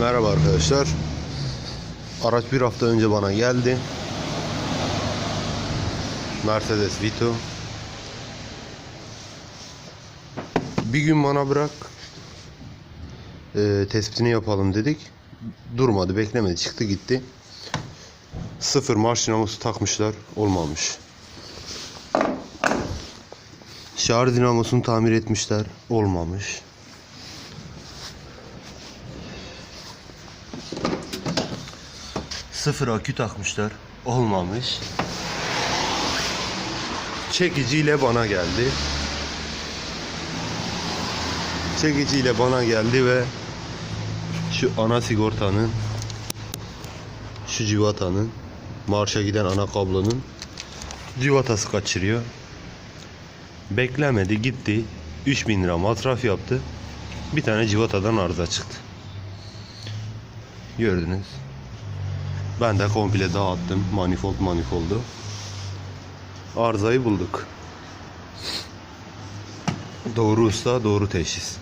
Merhaba arkadaşlar. Araç bir hafta önce bana geldi. Mercedes Vito. Bir gün bana bırak. Ee, tespitini yapalım dedik. Durmadı, beklemedi. Çıktı gitti. Sıfır marş dinamosu takmışlar. Olmamış. Şarj dinamosunu tamir etmişler. Olmamış. Sıfır akü takmışlar. Olmamış. Çekiciyle bana geldi. Çekiciyle bana geldi ve şu ana sigortanın şu civatanın marşa giden ana kablonun civatası kaçırıyor. Beklemedi gitti. 3000 lira masraf yaptı. Bir tane civatadan arıza çıktı. Gördünüz. Ben de komple dağıttım. Manifold manifoldu. Arızayı bulduk. Doğru usta, doğru teşhis.